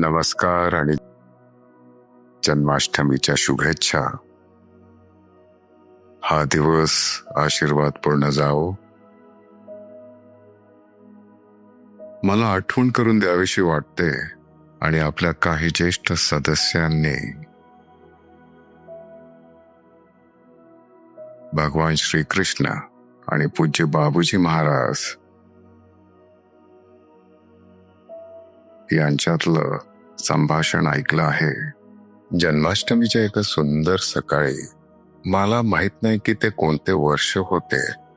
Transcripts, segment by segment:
नमस्कार आणि जन्माष्टमीच्या शुभेच्छा. हा दिवस आशीर्वाद पूर्ण जाओ मला आठवण करून द्यावीशी वाटते आणि आपल्या काही ज्येष्ठ सदस्यांनी. भगवान श्रीकृष्ण आणि पूज्य बाबूजी महाराज यांच्यातलं संभाषण ऐकलं आहे. जन्माष्टमीच्या एका सुंदर सकाळी मला माहीत नाही की ते कोणते वर्ष होते.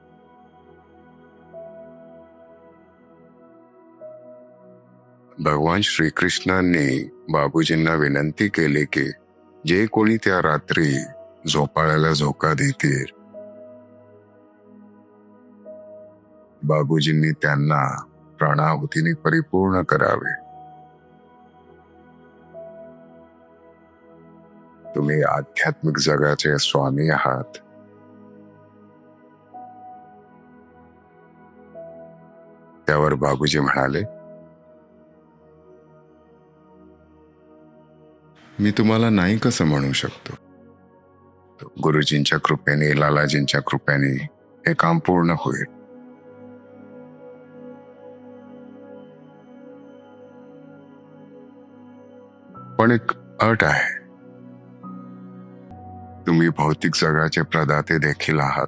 भगवान श्रीकृष्णांनी बाबूजींना विनंती केली की जे कोणी त्या रात्री झोपाळ्याला झोका देतील बाबूजींनी त्यांना प्राणाहुतीने परिपूर्ण करावे. तुम्ही आध्यात्मिक जगाचे स्वामी आहात. त्यावर बाबूजी म्हणाले मी तुम्हाला नाही कसं म्हणू शकतो? गुरुजींच्या कृपेने लालाजींच्या कृपेने हे काम पूर्ण होईल. पण एक अट आहे. तुम्ही भौतिक जगाचे प्रदाते देखील आहात.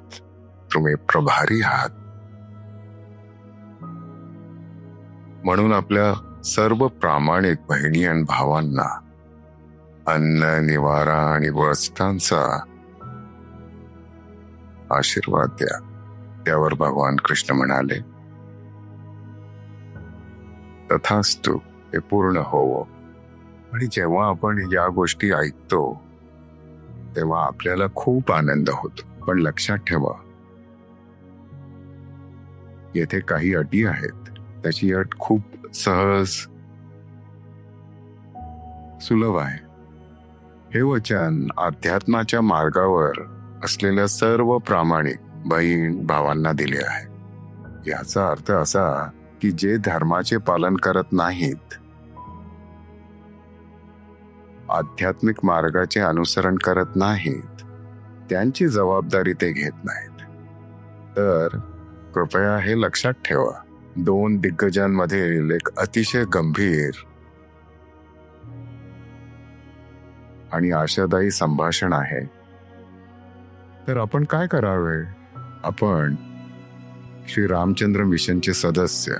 तुम्ही प्रभारी आहात. म्हणून आपल्या सर्व प्रामाणिक बहिणी आणि भावांना अन्न निवारा आणि वस्त्रांचा आशीर्वाद द्या. त्यावर भगवान कृष्ण म्हणाले तथास्तु हे पूर्ण होवो. आणि जेव्हा आपण या गोष्टी ऐकतो तेव्हा आपल्याला खूप आनंद होतो. पण लक्षात ठेवा. येथे काही अटी आहेत. त्याची अट खूप सहज सुलभ आहे. हे वचन अध्यात्माच्या मार्गावर असलेल्या सर्व प्रामाणिक बहीण भावांना दिले आहे. याचा अर्थ असा की जे धर्माचे पालन करत नाहीत आध्यात्मिक मार्गाचे अनुसरण करत नाहीत. त्यांची जबाबदारी ते घेत नाहीत. तर कृपया हे लक्षात ठेवा. दोन दिग्गजांमधील एक अतिशय गंभीर आणि आशादायी संभाषण आहे. तर आपण काय करावे? आपण श्री रामचंद्र मिशनचे सदस्य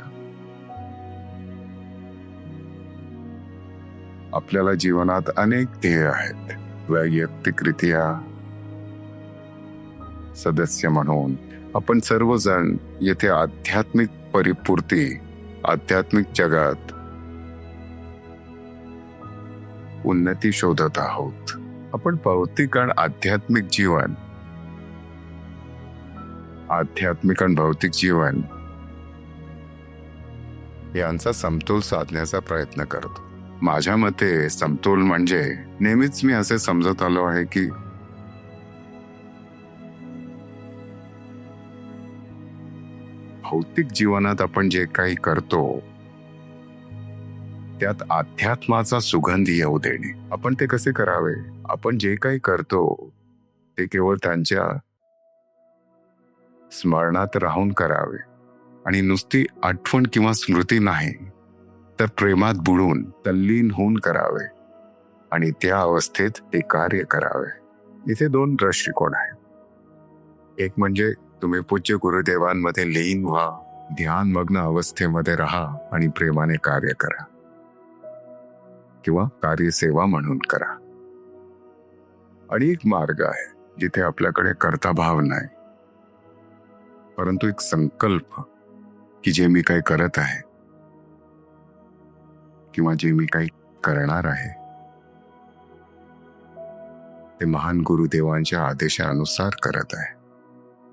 आपल्याला जीवनात अनेक ध्येय आहेत. वैयक्तिकरित्या सदस्य म्हणून आपण सर्वजण येथे आध्यात्मिक परिपूर्ती आध्यात्मिक जगात उन्नती शोधत आहोत. आपण भौतिक आणि आध्यात्मिक जीवन आध्यात्मिक आणि भौतिक जीवन यांचा समतोल साधण्याचा प्रयत्न करतो. माझ्या मते समतोल म्हणजे नेहमीच मी असे समजत आलो आहे की भौतिक जीवनात आपण जे काही करतो त्यात अध्यात्माचा सुगंध येऊ देणे. आपण ते कसे करावे? आपण जे काही करतो ते केवळ त्यांच्या स्मरणात राहून करावे. आणि नुसती आठवण किंवा स्मृती नाही. तर प्रेमात बुडून तल्लीन होऊन करावे आणि त्या अवस्थेत ते कार्य करावे. इथे दोन दृष्टिकोन आहेत. एक म्हणजे तुम्ही पूज्य गुरुदेवांमध्ये लीन व्हा ध्यानमग्न अवस्थेमध्ये राहा आणि प्रेमाने कार्य करा. किंवा कार्यसेवा म्हणून करा. आणि एक मार्ग आहे जिथे आपल्याकडे कर्ताभाव नाही. परंतु एक संकल्प की जे मी काही करत आहे किंवा जे मी काही करणार आहे. ते महान गुरुदेवांच्या आदेशानुसार करत आहे.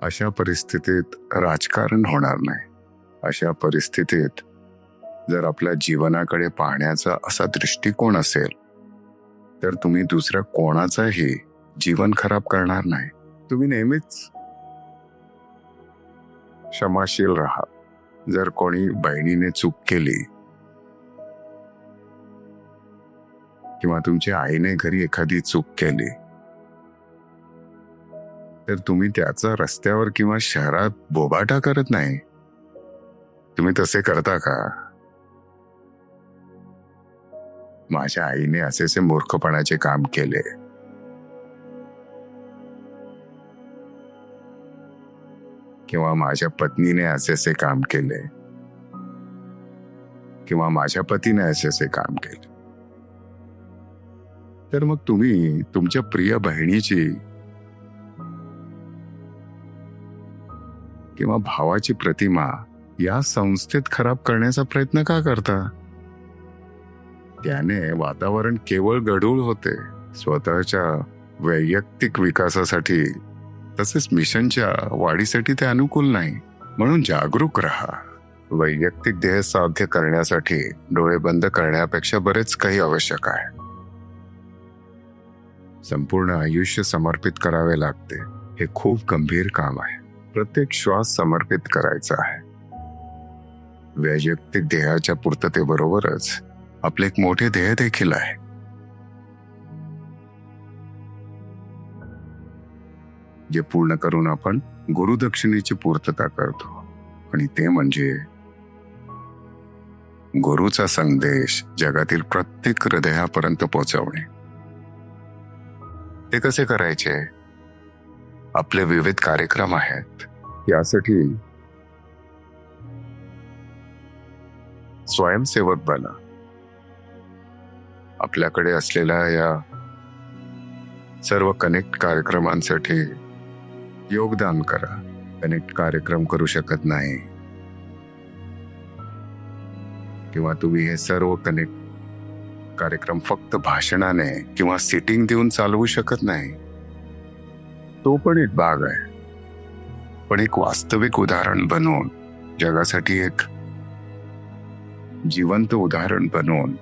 अशा परिस्थितीत राजकारण होणार नाही. अशा परिस्थितीत जर आपल्या जीवनाकडे पाहण्याचा असा दृष्टिकोन असेल तर तुम्ही दुसऱ्या कोणाचंही जीवन खराब करणार नाही. तुम्ही नेहमीच क्षमाशील राहा. जर कोणी बहिणीने चूक केली किंवा तुमच्या आईने घरी एखादी चूक केली तर तुम्ही त्याचा रस्त्यावर किंवा शहरात बोबाटा करत नाही. तुम्ही तसे करता का? माझ्या आईने असे असे मूर्खपणाचे काम केले. किंवा माझ्या पत्नीने असे असे काम केले. किंवा माझ्या पतीने असे असे काम केले. तर मग तुम्ही तुमच्या प्रिय बहिणीची किंवा भावाची प्रतिमा या संस्थेत खराब करण्याचा प्रयत्न का करता? त्याने वातावरण केवळ गढूळ होते. स्वतःच्या वैयक्तिक विकासासाठी तसेच मिशनच्या वाढीसाठी ते अनुकूल नाही. म्हणून जागरूक राहा. वैयक्तिक ध्येय साध्य करण्यासाठी डोळे बंद करण्यापेक्षा बरेच काही आवश्यक आहे. संपूर्ण आयुष्य समर्पित करावे लागते. हे खूप गंभीर काम आहे. प्रत्येक श्वास समर्पित करायचा आहे. वैयक्तिक ध्येयाच्या पूर्ततेबरोबरच आपले एक मोठे ध्येय देखील आहे. जे पूर्ण करून आपण गुरुदक्षिणेची पूर्तता करतो. आणि ते म्हणजे गुरुचा संदेश जगातील प्रत्येक हृदयापर्यंत पोहोचवणे. ते कसे करायचे? आपले विविध कार्यक्रम आहेत यासाठी स्वयंसेवक बना. आपल्याकडे असलेल्या या सर्व कनेक्ट कार्यक्रमांसाठी योगदान करा. कनेक्ट कार्यक्रम करू शकत नाही. किंवा तुम्ही हे सर्व कनेक्ट कार्यक्रम फक्त भाषणाने किंवा सिटिंग देऊन चालवू शकत नाही. तो पण एक भाग आहे. पण एक वास्तविक उदाहरण बनवून जगासाठी एक जिवंत उदाहरण बनवून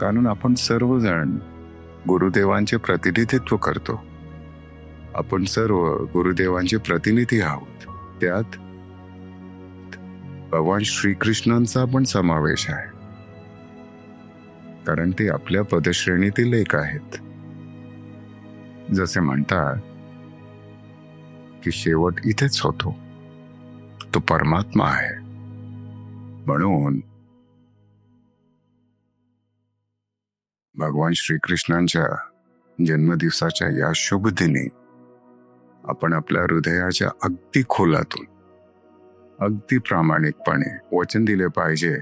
कारण आपण सर्वजण गुरुदेवांचे प्रतिनिधित्व करतो. आपण सर्व गुरुदेवांचे प्रतिनिधी आहोत. त्यात भगवान श्रीकृष्णांचा पण समावेश आहे. कारण ते आपल्या पदश्रेणीतील एक आहेत. जसे म्हणतात की शेवट इथेच होतो. तो परमात्मा आहे. म्हणून भगवान श्रीकृष्णांच्या जन्मदिवसाच्या या शुभ दिनी आपण आपल्या हृदयाच्या अगदी खोलातून अगदी प्रामाणिकपणे वचन दिले पाहिजे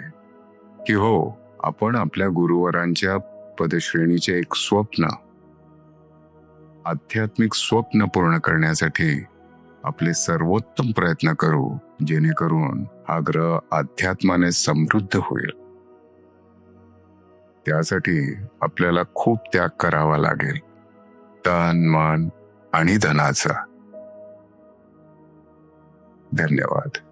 की हो आपण आपल्या गुरुवरांच्या पदश्रेणीचे एक स्वप्न आध्यात्मिक स्वप्न पूर्ण करण्यासाठी आपले सर्वोत्तम प्रयत्न करू जेणेकरून हा ग्रह अध्यात्माने समृद्ध होईल. त्यासाठी आपल्याला खूप त्याग करावा लागेल. तन मन आणि धनाचा. धन्यवाद.